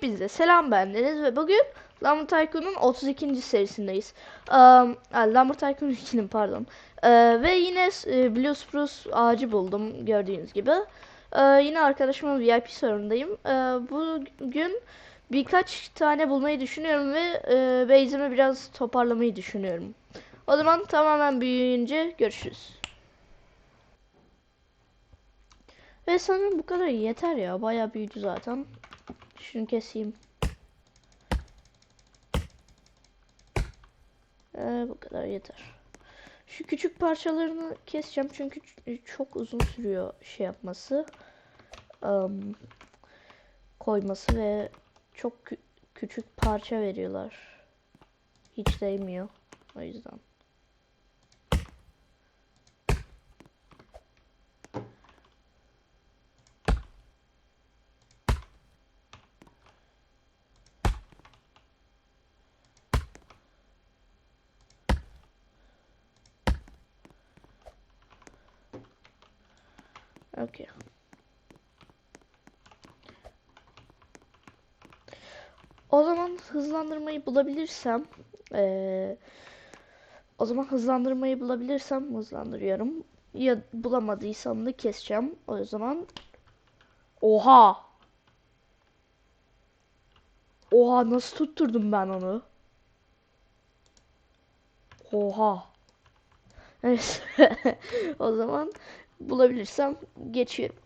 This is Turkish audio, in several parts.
Hepinize selam bendeniz ve bugün Lumber Tycoon'un 32. serisindeyiz. Um, Lumber Tycoon 2'nin pardon. Ee, ve yine e, Blue Spruce ağacı buldum gördüğünüz gibi. Ee, yine arkadaşımın VIP sorundayım. Ee, bugün birkaç tane bulmayı düşünüyorum ve e, base'imi biraz toparlamayı düşünüyorum. O zaman tamamen büyüyünce görüşürüz. Ve sanırım bu kadar yeter ya. Bayağı büyüdü zaten. Şunu keseyim. Ee, bu kadar yeter. Şu küçük parçalarını keseceğim çünkü çok uzun sürüyor şey yapması. Am, koyması ve çok kü- küçük parça veriyorlar. Hiç değmiyor. O yüzden. Okey. O zaman hızlandırmayı bulabilirsem eee, o zaman hızlandırmayı bulabilirsem hızlandırıyorum. Ya bulamadıysam da keseceğim. O zaman Oha! Oha nasıl tutturdum ben onu? Oha. Evet. O zaman bulabilirsem geçiyorum.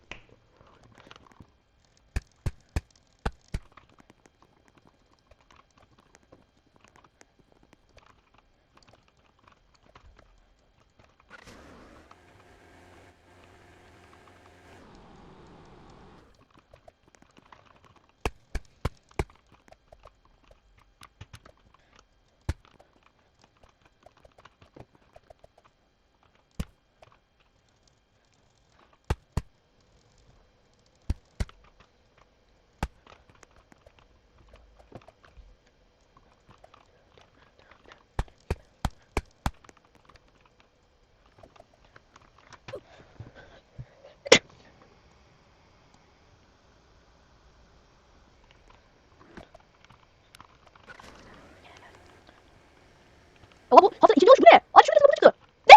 Ama bu hatta ikinci oluş bu ne? Aç şöyle bu çıktı. Ne?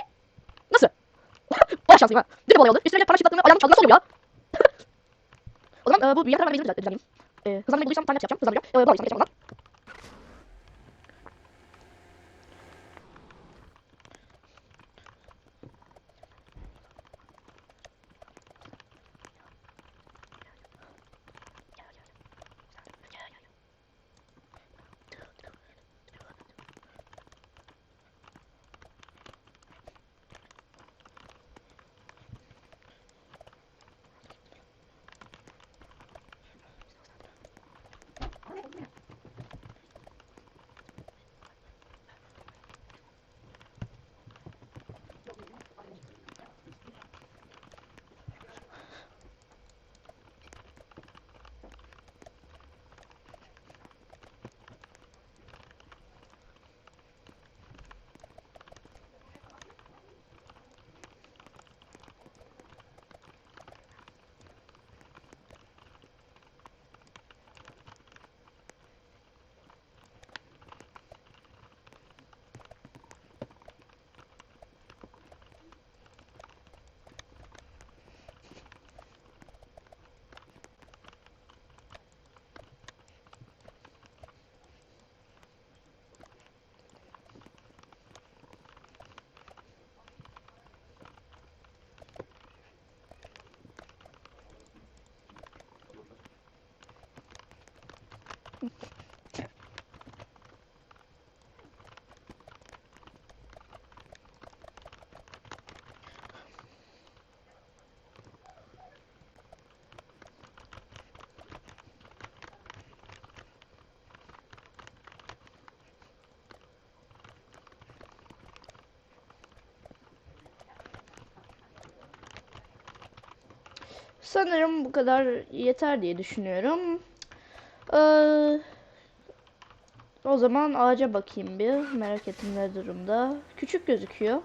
Nasıl? Bayağı şanslıyım ha. Direkt olay oldu. Üstüne para çıtlattığımı ayağımı çaldı. Nasıl oluyor ya? o zaman e, bu büyüyen hemen bezini düzenleyeyim. E, hızlandırmayı bulduysam time lapse yapacağım. Hızlandıracağım. E, bulamayacağım. Geçeceğim ondan. Sanırım bu kadar yeter diye düşünüyorum. Ee, o zaman ağaca bakayım bir. Merak ettim ne durumda. Küçük gözüküyor.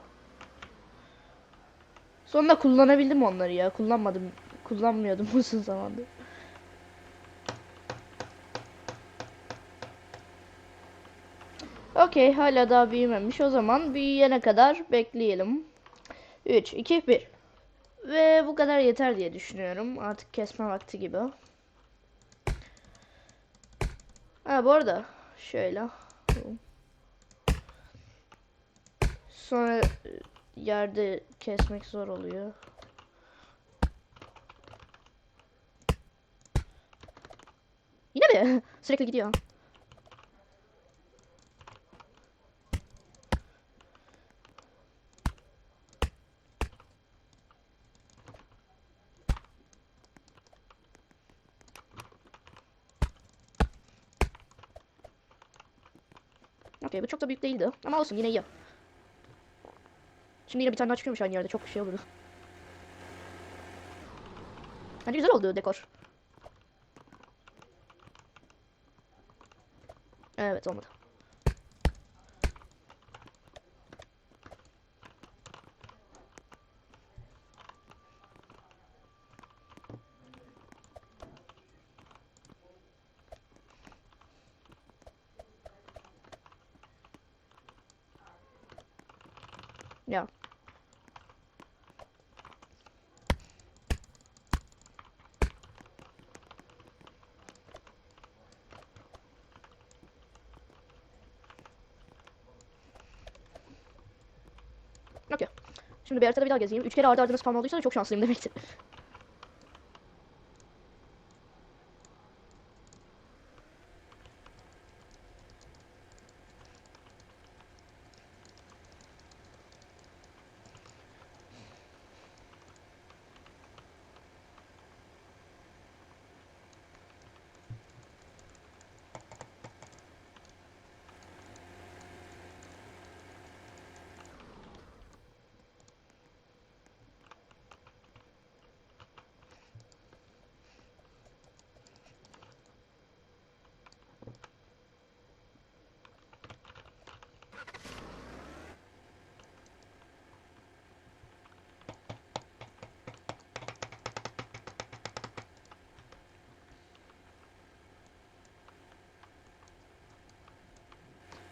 Sonunda kullanabildim onları ya. Kullanmadım. Kullanmıyordum uzun zamandır. Okey hala daha büyümemiş. O zaman büyüyene kadar bekleyelim. 3, 2, 1. Ve bu kadar yeter diye düşünüyorum. Artık kesme vakti gibi. Ha bu arada şöyle. Sonra e, yerde kesmek zor oluyor. Yine mi? Sürekli gidiyor. Okey bu çok da büyük değildi ama olsun yine iyi. Şimdi yine bir tane daha çıkıyormuş aynı yerde çok şey olurdu. Bence güzel oldu dekor. Evet olmadı. Ya. Okey. Şimdi bir haritada bir daha gezeyim. Üç kere ardı ardına spawn olduysa da çok şanslıyım demektir.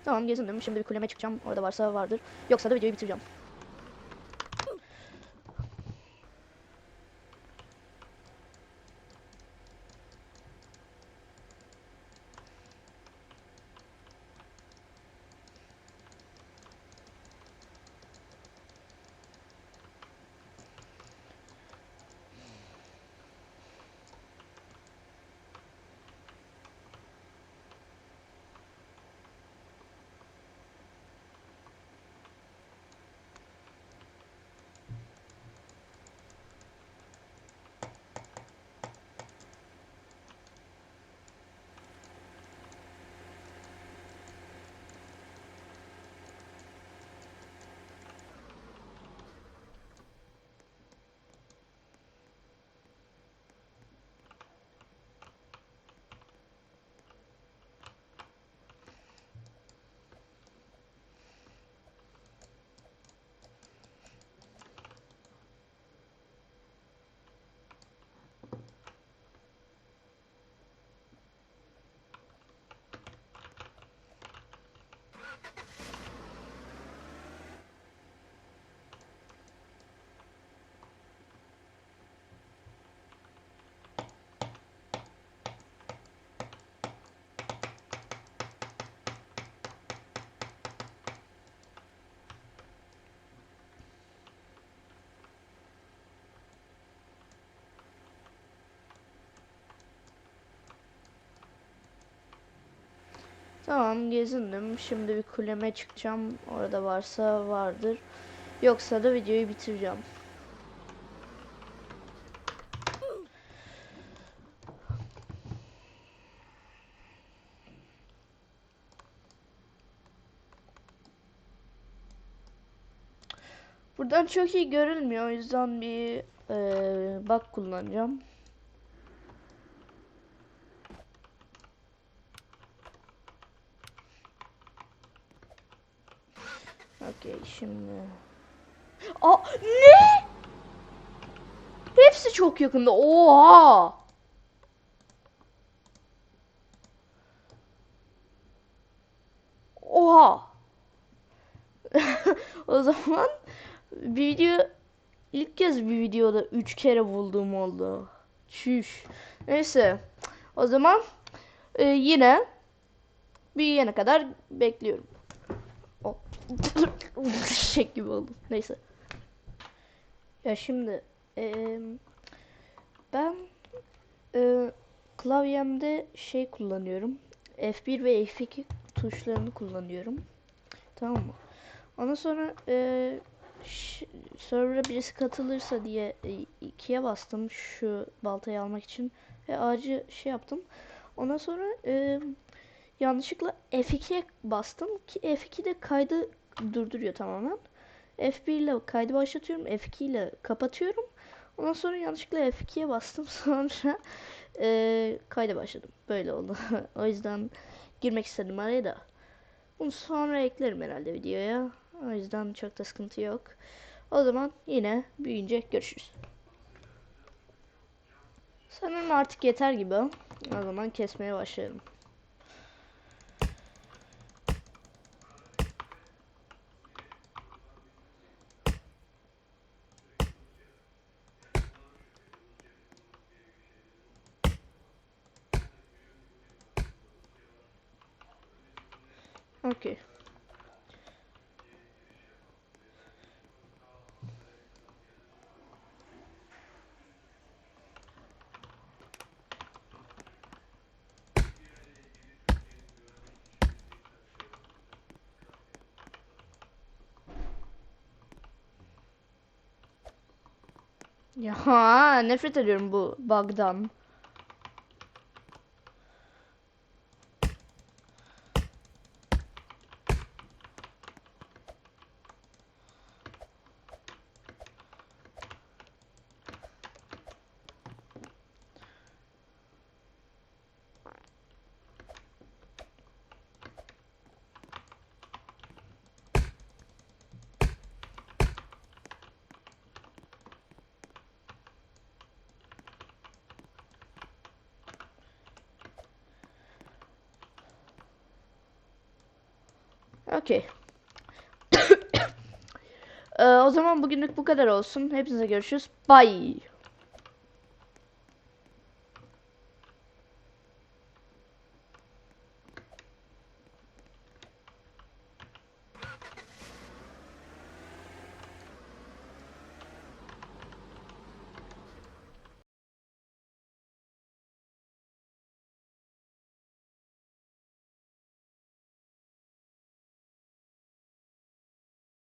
Tamam gezindim. Şimdi bir kuleme çıkacağım. Orada varsa vardır. Yoksa da videoyu bitireceğim. Tamam gezindim. Şimdi bir kuleme çıkacağım. Orada varsa vardır. Yoksa da videoyu bitireceğim. Buradan çok iyi görülmüyor. O yüzden bir eee bak kullanacağım. Okey şimdi. Aa ne? Hepsi çok yakında. Oha! Oha! O zaman bir video ilk kez bir videoda 3 kere bulduğum oldu. Çüş. Neyse. O zaman e, yine büyüyene kadar bekliyorum. O şek gibi oldu. Neyse. Ya şimdi e, ben e, klavyemde şey kullanıyorum. F1 ve F2 tuşlarını kullanıyorum. Tamam mı? Ondan sonra e, server'a birisi katılırsa diye e, ikiye bastım şu baltayı almak için ve ağacı şey yaptım. Ondan sonra e, yanlışlıkla F2'ye bastım ki F2'de kaydı durduruyor tamamen. F1 ile kaydı başlatıyorum, F2 ile kapatıyorum. Ondan sonra yanlışlıkla F2'ye bastım sonra e, kayda başladım. Böyle oldu. o yüzden girmek istedim araya da. Bunu sonra eklerim herhalde videoya. O yüzden çok da sıkıntı yok. O zaman yine büyüyünce görüşürüz. Sanırım artık yeter gibi. O zaman kesmeye başlayalım. Okey. Ya nefret ediyorum bu bug'dan. Okey. Ee, o zaman bugünlük bu kadar olsun. Hepinize görüşürüz. Bye.